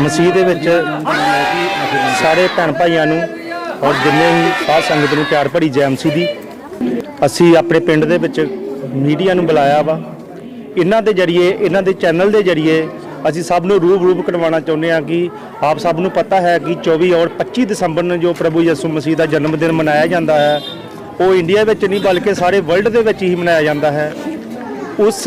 ਮਸੀਹ ਦੇ ਵਿੱਚ ਸਾਰੇ ਭੈਣ ਭਾਈਆਂ ਨੂੰ ਔਰ ਜਿੰਨੇ ਵੀ ਸਾਧ ਸੰਗਤ ਨੂੰ ਪਿਆਰ ਭਰੀ ਜੈ ਮਸੀਹ ਦੀ, ਅਸੀਂ ਆਪਣੇ ਪਿੰਡ ਦੇ ਵਿੱਚ ਮੀਡੀਆ ਨੂੰ ਬੁਲਾਇਆ ਵਾ। ਇਹਨਾਂ ਦੇ ਜਰੀਏ, ਇਹਨਾਂ ਦੇ ਚੈਨਲ ਦੇ ਜਰੀਏ ਅਸੀਂ ਸਭ ਨੂੰ ਰੂਪ ਰੂਪ ਕਰਵਾਉਣਾ ਚਾਹੁੰਦੇ ਹਾਂ ਕਿ ਆਪ ਸਭ ਨੂੰ ਪਤਾ ਹੈ ਕਿ 24 ਔਰ 25 ਦਸੰਬਰ ਨੂੰ ਜੋ ਪ੍ਰਭੂ ਯਿਸੂ ਮਸੀਹ ਦਾ ਜਨਮ ਦਿਨ ਮਨਾਇਆ ਜਾਂਦਾ ਹੈ, ਉਹ ਇੰਡੀਆ ਵਿੱਚ ਨਹੀਂ ਬਲਕਿ ਸਾਰੇ ਵਰਲਡ ਦੇ ਵਿੱਚ ਹੀ ਮਨਾਇਆ ਜਾਂਦਾ ਹੈ। ਉਸ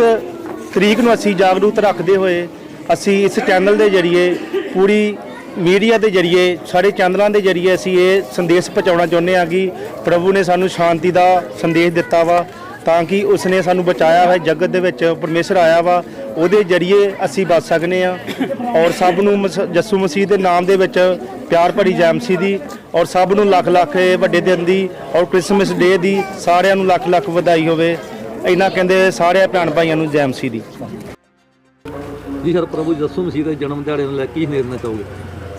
ਤਰੀਕ ਨੂੰ ਅਸੀਂ ਜਾਗਰੂਕ ਰੱਖਦੇ ਹੋਏ ਅਸੀਂ ਇਸ ਚੈਨਲ ਦੇ ਜਰੀਏ ਪੂਰੀ ਮੀਡੀਆ ਦੇ ਜਰੀਏ, ਸਾਰੇ ਚੈਨਲਾਂ ਦੇ ਜਰੀਏ ਅਸੀਂ ਇਹ ਸੰਦੇਸ਼ ਪਹੁੰਚਾਉਣਾ ਚਾਹੁੰਦੇ ਹਾਂ ਕਿ ਪ੍ਰਭੂ ਨੇ ਸਾਨੂੰ ਸ਼ਾਂਤੀ ਦਾ ਸੰਦੇਸ਼ ਦਿੱਤਾ ਵਾ, ਤਾਂ ਕਿ ਉਸਨੇ ਸਾਨੂੰ ਬਚਾਇਆ ਹੈ ਜਗਤ ਦੇ ਵਿੱਚ ਪਰਮੇਸ਼ਰ ਆਇਆ ਵਾ, ਉਹਦੇ ਜਰੀਏ ਅਸੀਂ ਬਚ ਸਕਨੇ ਆ ਔਰ ਸਭ ਨੂੰ ਮਸ- ਯਿਸੂ ਮਸੀਹ ਦੇ ਨਾਮ ਦੇ ਵਿੱਚ ਪਿਆਰ ਭਰੀ ਜੈ ਮਸੀਹ ਦੀ, ਔਰ ਸਭ ਨੂੰ ਲੱਖ ਲੱਖ ਵੱਡੇ ਦਿਨ ਦੀ ਔਰ ਕ੍ਰਿਸਮਸ ਡੇ ਦੀ ਸਾਰਿਆਂ ਨੂੰ ਲੱਖ ਲੱਖ ਵਧਾਈ ਹੋਵੇ। ਇਹਨਾਂ ਕਹਿੰਦੇ ਸਾਰੇ ਭੈਣ ਭਾਈਆਂ ਨੂੰ ਜੈ ਮਸੀਹ ਦੀ। ਜੀ ਸਰ ਪ੍ਰਭੂ ਯਿਸੂ ਮਸੀਹ ਦੇ ਜਨਮ ਦਿਹਾੜੇ ਨੂੰ ਲੈ ਕੀ ਨਿਰਣਾ ਚਾਹੋਗੇ?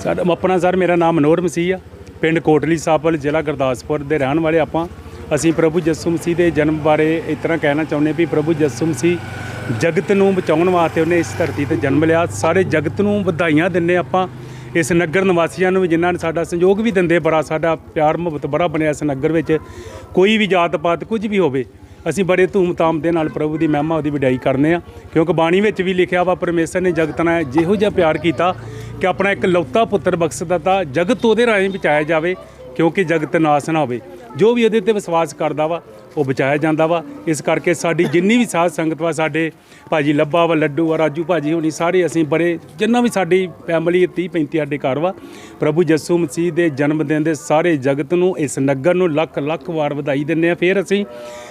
ਸਾਡਾ ਆਪਣਾ ਸਰ, ਮੇਰਾ ਨਾਮ ਮਨੋਹਰ ਮਸੀਹ ਆ। ਪਿੰਡ ਕੋਟਲੀ ਸਾਹਪਲ ਜ਼ਿਲ੍ਹਾ ਗੁਰਦਾਸਪੁਰ ਦੇ ਰਹਿਣ ਵਾਲੇ ਆਪਾਂ। ਅਸੀਂ ਪ੍ਰਭੂ ਜੱਸੂ ਮਸੀਹ ਦੇ ਜਨਮ ਬਾਰੇ ਇਸ ਤਰ੍ਹਾਂ ਕਹਿਣਾ ਚਾਹੁੰਦੇ ਵੀ ਪ੍ਰਭੂ ਜੱਸੂ ਮਸੀਹ ਜਗਤ ਨੂੰ ਬਚਾਉਣ ਵਾਸਤੇ ਉਹਨੇ ਇਸ ਧਰਤੀ ਤੇ ਜਨਮ ਲਿਆ। ਸਾਰੇ ਜਗਤ ਨੂੰ ਵਧਾਈਆਂ ਦਿੰਨੇ ਆਪਾਂ ਇਸ ਨਗਰ ਨਿਵਾਸੀਆਂ ਨੂੰ ਵੀ, ਜਿਨ੍ਹਾਂ ਨੇ ਸਾਡਾ ਸੰਯੋਗ ਵੀ ਦਿੰਦੇ ਬੜਾ ਸਾਡਾ ਪਿਆਰ ਮੁਹੱਬਤ ਬੜਾ ਬਣਿਆ ਇਸ ਨਗਰ ਵਿੱਚ। ਕੋਈ ਵੀ ਜਾਤ ਪਾਤ ਕੁਝ ਵੀ ਹੋਵੇ ਅਸੀਂ ਬੜੇ ਧੂਮ-ਧਾਮ ਦੇ ਨਾਲ ਪ੍ਰਭੂ ਦੀ ਮਹਿਮਾ ਉਹਦੀ ਵਡਿਆਈ ਕਰਨੇ ਆ। ਕਿਉਂਕਿ ਬਾਣੀ ਵਿੱਚ ਵੀ ਲਿਖਿਆ ਵਾ, ਪਰਮੇਸ਼ਰ ਨੇ ਜਗਤ ਨਾਲ ਜਿਹੋ ਜਿਹਾ ਪਿਆਰ ਕੀਤਾ ਕਿ ਆਪਣਾ ਇੱਕ ਲੌਤਾ ਪੁੱਤਰ ਬਖਸ਼ ਤਾਂ ਜਗਤ ਉਹਦੇ ਰਾਹੀਂ ਬਚਾਇਆ ਜਾਵੇ, ਕਿਉਂਕਿ ਜਗਤ ਨਾਸ ਨਾ ਹੋਵੇ। ਜੋ ਵੀ ਇਹਦੇ ਤੇ ਵਿਸ਼ਵਾਸ ਕਰਦਾ ਵਾ, ਉਹ ਬਚਾਇਆ ਜਾਂਦਾ ਵਾ। ਇਸ ਕਰਕੇ ਸਾਡੀ ਜਿੰਨੀ ਵੀ ਸਾਧ ਸੰਗਤ ਵਾ, ਸਾਡੇ ਭਾਜੀ ਲੱਭਾ ਵਾ, ਲੱਡੂ ਵਾ, ਰਾਜੂ ਭਾਜੀ ਹੋਣੀ, ਸਾਰੇ ਅਸੀਂ ਬੜੇ, ਜਿੰਨਾ ਵੀ ਸਾਡੀ ਫੈਮਿਲੀ 30 35 ਸਾਡੇ ਘਰ ਵਾ, ਪ੍ਰਭੂ ਜੱਸੂ ਮਸੀਹ ਦੇ ਜਨਮ ਦਿਨ ਦੇ ਸਾਰੇ ਜਗਤ ਨੂੰ ਇਸ ਨਗਰ ਨੂੰ ਲੱਖ ਲੱਖ ਵਾਰ ਵਧਾਈ ਦਿੰਦੇ ਆ। ਫਿਰ ਅਸੀਂ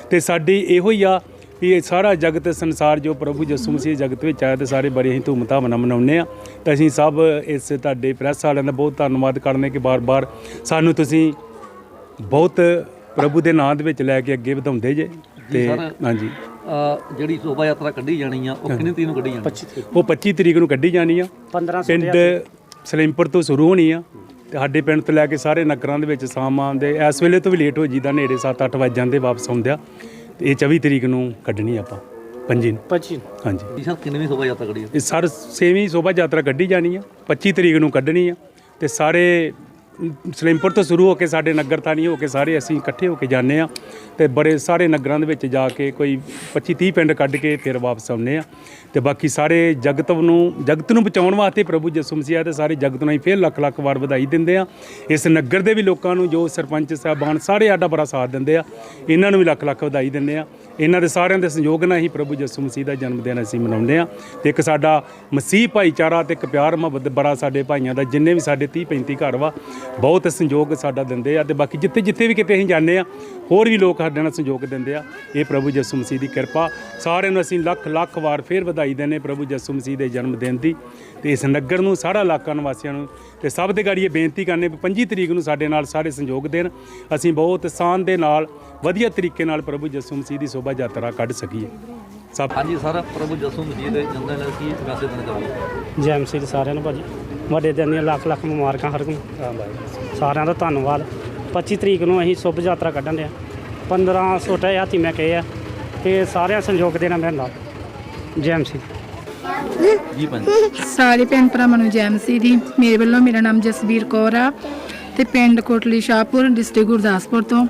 ਤੇ ਸਾਡੀ ਇਹੋ ਹੀ ਆ ਵੀ ਇਹ ਸਾਰਾ ਜਗਤ, ਸੰਸਾਰ ਜੋ ਪ੍ਰਭੂ ਜੱਸੂ ਮਸੀਹ ਜਗਤ ਵਿੱਚ ਆਇਆ ਤੇ ਸਾਰੇ ਬੜੇ ਅਸੀਂ ਧੂਮਧਾਮ ਨਾਲ ਮਨਾਉਂਦੇ ਆ। ਤੇ ਅਸੀਂ ਸਭ ਇਸ ਤੁਹਾਡੇ ਪ੍ਰੈਸ ਵਾਲਿਆਂ ਦਾ ਬਹੁਤ ਧੰਨਵਾਦ ਕਰਨੇ ਕਿ ਬਾਰ-ਬਾਰ ਸਾਨੂੰ ਤੁਸੀਂ ਬਹੁਤ ਪ੍ਰਭੂ ਦੇ ਨਾਂ ਦੇ ਵਿੱਚ ਲੈ ਕੇ ਅੱਗੇ ਵਧਾਉਂਦੇ ਜੇ ਤੇ ਸਰ। ਹਾਂਜੀ। ਜਿਹੜੀ ਸ਼ੋਭਾ ਯਾਤਰਾ ਕੱਢੀ ਜਾਣੀ ਆ ਉਹ ਕਿੰਨੀ ਤਰੀਕ ਨੂੰ ਕੱਢੀ ਜਾਣੀ? ਉਹ 25 ਤਰੀਕ ਨੂੰ ਕੱਢੀ ਜਾਣੀ ਆ। 15 ਪਿੰਡ ਸਲੀਮਪੁਰ ਤੋਂ ਸ਼ੁਰੂ ਹੋਣੀ ਆ ਤੇ ਸਾਡੇ ਪਿੰਡ ਤੋਂ ਲੈ ਕੇ ਸਾਰੇ ਨਗਰਾਂ ਦੇ ਵਿੱਚ ਸ਼ਾਮਾਂ ਦੇ ਇਸ ਵੇਲੇ ਤੋਂ ਵੀ ਲੇਟ ਹੋ ਜੀਦਾ ਨੇੜੇ 7-8 ਵਜ ਜਾਂਦੇ ਵਾਪਸ ਆਉਂਦਿਆ। ਤੇ ਇਹ 24 ਤਰੀਕ ਨੂੰ ਕੱਢਣੀ ਆਪਾਂ ਪੰਜੀ ਨੂੰ। 25 ਹਾਂਜੀ। ਜੀ ਸਰ ਕਿੰਨੀ ਸ਼ੋਭਾ ਯਾਤਰਾ ਕੱਢੀ ਇਹ ਸਰ ਸੇਵੀਂ ਸ਼ੋਭਾ ਯਾਤਰਾ ਕੱਢੀ ਜਾਣੀ ਆ 25 ਤਰੀਕ ਨੂੰ ਕੱਢਣੀ ਆ ਤੇ ਸਾਰੇ ਸਲੀਮਪੁਰ ਤੋਂ ਸ਼ੁਰੂ ਹੋ ਕੇ ਸਾਡੇ ਨਗਰ ਥਾਣੀ ਹੋ ਕੇ ਸਾਰੇ ਅਸੀਂ ਇਕੱਠੇ ਹੋ ਕੇ ਜਾਂਦੇ ਆ ਤੇ ਬੜੇ ਸਾਰੇ ਨਗਰਾਂ ਦੇ ਵਿੱਚ ਜਾ ਕੇ ਕੋਈ 25 30 ਪਿੰਡ ਕੱਢ ਕੇ ਫਿਰ ਵਾਪਸ ਆਉਂਦੇ ਆ ਤੇ ਬਾਕੀ ਸਾਰੇ ਜਗਤ ਨੂੰ ਜਗਤ ਨੂੰ ਬਚਾਉਣ ਵਾਸਤੇ ਪ੍ਰਭੂ ਯਿਸੂ ਮਸੀਹ ਤੇ ਸਾਰੇ ਜਗਤ ਨੂੰ ਹੀ ਫਿਰ ਲੱਖ ਲੱਖ ਵਾਰ ਵਧਾਈ ਦਿੰਦੇ ਆ ਇਸ ਨਗਰ ਦੇ ਵੀ ਲੋਕਾਂ ਨੂੰ ਜੋ ਸਰਪੰਚ ਸਾਹਿਬਾਨ ਸਾਰੇ ਸਾਡਾ ਬੜਾ ਸਾਥ ਦਿੰਦੇ ਆ, ਇਹਨਾਂ ਨੂੰ ਵੀ ਲੱਖ ਲੱਖ ਵਧਾਈ ਦਿੰਦੇ ਆ ਇਹਨਾਂ ਦੇ ਸਾਰਿਆਂ ਦੇ ਸੰਯੋਗ ਨਾਲ ਹੀ ਪ੍ਰਭੂ ਯਿਸੂ ਮਸੀਹ ਦਾ ਜਨਮ ਦਿਨ ਅਸੀਂ ਮਨਾਉਂਦੇ ਆ ਤੇ ਇੱਕ ਸਾਡਾ ਮਸੀਹ ਭਾਈਚਾਰਾ ਤੇ ਇੱਕ ਪਿਆਰ ਮੁਹੱਬਤ ਬੜਾ ਸਾਡੇ ਭਾਈਆਂ ਦਾ, ਜਿੰਨੇ ਵੀ ਸਾਡੇ 30 35 ਘਰ ਵਾ ਬਹੁਤ ਸੰਯੋਗ ਸਾਡਾ ਦਿੰਦੇ ਆ ਤੇ ਬਾਕੀ ਜਿੱਥੇ ਜਿੱਥੇ ਵੀ ਕਿਤੇ ਅਸੀਂ ਜਾਂਦੇ ਆ ਹੋਰ ਵੀ ਲੋਕ ਸਾਡੇ ਨਾਲ ਸੰਯੋਗ ਦਿੰਦੇ ਆ। ਇਹ ਪ੍ਰਭੂ ਯਿਸੂ ਮਸੀਹ ਦੀ ਕਿਰਪਾ। ਸਾਰਿਆਂ ਨੂੰ ਅਸੀਂ ਲੱਖ ਲੱਖ ਵਾਰ ਫੇਰ ਵਧਾਈ ਦਿੰਦੇ ਪ੍ਰਭੂ ਯਿਸੂ ਮਸੀਹ ਦੇ ਜਨਮ ਦਿਨ ਦੀ। ਤੇ ਇਸ ਨਗਰ ਨੂੰ ਸਾਰਾ ਇਲਾਕਾ ਨਿਵਾਸੀਆਂ ਨੂੰ ਤੇ ਸਭ ਦੇ ਗਾੜੀ ਇਹ ਬੇਨਤੀ ਕਰਨੇ ਵੀ 25 ਤਰੀਕ ਨੂੰ ਸਾਡੇ ਨਾਲ ਸਾਰੇ ਸੰਯੋਗ ਦੇਣ। ਅਸੀਂ ਬਹੁਤ ਸਾਨ ਦੇ ਨਾਲ ਵਧੀਆ ਤਰੀਕੇ ਨਾਲ ਪ੍ਰਭੂ ਯਿਸੂ ਮਸੀਹ ਦੀ ਸ਼ੋਭਾ ਯਾਤਰਾ ਕੱਢ ਸਕੀਏ। ਸਭ ਹਾਂਜੀ ਸਰ ਪ੍ਰਭੂ ਯਿਸੂ ਮਸੀਹ ਦੇ ਜਨਮ ਦਿਨ ਕੀ ਮੈਸੇਜ ਦੇਣਾ ਚਾਹੋਗੇ ਜੈ ਮਸੀਹ ਸਾਰਿਆਂ ਨੂੰ ਭਾਜੀ। ਵੱਡੇ ਦਿਨ ਦੀਆਂ ਲੱਖ ਲੱਖ ਮੁਬਾਰਕਾਂ ਹਰ ਨੂੰ ਸਾਰਿਆਂ ਦਾ ਧੰਨਵਾਦ। 25 ਤਰੀਕ ਨੂੰ ਅਸੀਂ ਸ਼ੁਭ ਯਾਤਰਾ ਕੱਢਣ ਦੇ 15 ਛੋਟੇ ਹਾਥੀ ਮੈਂ ਕਹੇ ਆ ਤੇ ਸਾਰਿਆਂ ਸੰਯੋਗ ਦੇਣਾ ਮੇਰੇ ਨਾਲ। ਜੈ ਮਸੀਹ ਜੀ ਪੰਜ। ਸਾਰੇ ਭੈਣ ਭਰਾਵਾਂ ਨੂੰ ਜੈ ਮਸੀਹ ਦੀ ਮੇਰੇ ਵੱਲੋਂ ਮੇਰਾ ਨਾਮ ਜਸਵੀਰ ਕੌਰ ਆ ਤੇ ਪਿੰਡ ਕੋਟਲੀ ਸ਼ਾਹਪੁਰ ਡਿਸਟ੍ਰਿਕਟ ਗੁਰਦਾਸਪੁਰ ਤੋਂ।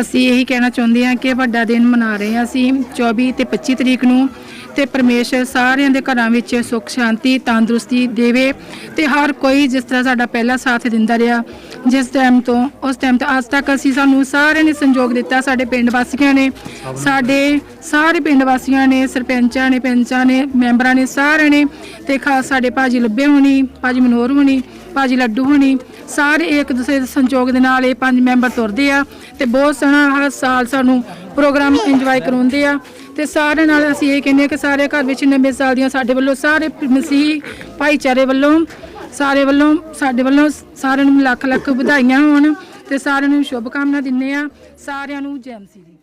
ਅਸੀਂ ਇਹੀ ਕਹਿਣਾ ਚਾਹੁੰਦੇ ਹਾਂ ਕਿ ਵੱਡਾ ਦਿਨ ਮਨਾ ਰਹੇ ਹਾਂ ਅਸੀਂ। 24 ਤੇ 25 ਤਰੀਕ ਨੂੰ ਤੇ ਪਰਮੇਸ਼ਰ ਸਾਰਿਆਂ ਦੇ ਘਰਾਂ ਵਿੱਚ ਸੁੱਖ, ਸ਼ਾਂਤੀ, ਤੰਦਰੁਸਤੀ ਦੇਵੇ ਤੇ ਹਰ ਕੋਈ ਜਿਸ ਤਰ੍ਹਾਂ ਸਾਡਾ ਪਹਿਲਾ ਸਾਥ ਦਿੰਦਾ ਰਿਹਾ। ਜਿਸ ਟਾਈਮ ਤੋਂ, ਉਸ ਟਾਈਮ ਤੋਂ ਅੱਜ ਤੱਕ ਅਸੀਂ ਸਾਨੂੰ ਸਾਰਿਆਂ ਨੇ ਸੰਯੋਗ ਦਿੱਤਾ, ਸਾਡੇ ਪਿੰਡ ਵਾਸੀਆਂ ਨੇ। ਸਾਡੇ ਸਾਰੇ ਪਿੰਡ ਵਾਸੀਆਂ ਨੇ, ਸਰਪੰਚਾਂ ਨੇ, ਪੰਚਾਂ ਨੇ, ਮੈਂਬਰਾਂ ਨੇ ਸਾਰਿਆਂ ਨੇ। ਤੇ ਖਾਸ ਸਾਡੇ ਭਾਜੀ ਲੱਭੇ ਹੋਣੀ, ਭਾਜੀ ਮਨੋਹਰ ਹੋਣੀ, ਭਾਜੀ ਲੱਡੂ ਹੋਣੀ, ਸਾਰੇ ਇੱਕ ਦੂਸਰੇ ਦੇ ਸੰਯੋਗ ਦੇ ਨਾਲ ਇਹ ਪੰਜ ਮੈਂਬਰ ਤੁਰਦੇ ਆ। ਤੇ ਬਹੁਤ ਸੋਹਣਾ ਹਰ ਸਾਲ ਸਾਨੂੰ ਪ੍ਰੋਗਰਾਮ ਇੰਜੋਏ ਕਰਾਉਂਦੇ ਆ। ਤੇ ਸਾਰਿਆਂ ਨਾਲ ਅਸੀਂ ਇਹ ਕਹਿੰਦੇ ਆ ਕਿ ਸਾਰੇ ਘਰ ਵਿੱਚ ਨਵੇਂ ਸਾਲ ਦੀਆਂ ਸਾਡੇ ਵੱਲੋਂ ਸਾਰੇ ਮਸੀਹ ਭਾਈਚਾਰੇ ਵੱਲੋਂ ਸਾਰੇ ਵੱਲੋਂ, ਸਾਡੇ ਵੱਲੋਂ ਸਾਰਿਆਂ ਨੂੰ ਲੱਖ ਲੱਖ ਵਧਾਈਆਂ ਹੋਣ ਤੇ ਸਾਰਿਆਂ ਨੂੰ ਸ਼ੁਭ ਕਾਮਨਾ ਦਿੰਨੇ ਆ ਸਾਰਿਆਂ ਨੂੰ ਜੈ ਮਸੀਹ ਦੀ।